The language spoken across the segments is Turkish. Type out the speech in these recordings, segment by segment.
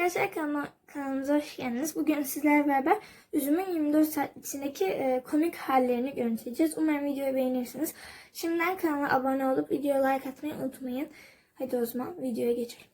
arkadaşlar kanalıma, kanalımıza hoş geldiniz. Bugün sizlerle beraber üzümün 24 saat içindeki e, komik hallerini görüntüleyeceğiz. Umarım videoyu beğenirsiniz. Şimdiden kanala abone olup videoya like atmayı unutmayın. Hadi o zaman videoya geçelim.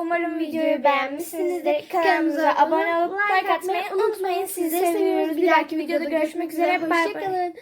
Umarım videoyu beğenmişsinizdir. Kanalımıza abone olup like atmayı unutmayın. Sizi seviyoruz. Bir dahaki videoda görüşmek üzere. Hoşçakalın.